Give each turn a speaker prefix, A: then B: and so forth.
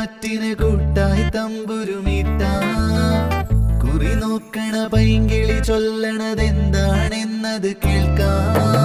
A: കാറ്റിന് കൂട്ടായി തമ്പുരുമിട്ട. കുറി നോക്കണ പൈങ്കിളി ചൊല്ലണതെന്താണെന്നത് കേൾക്കാം.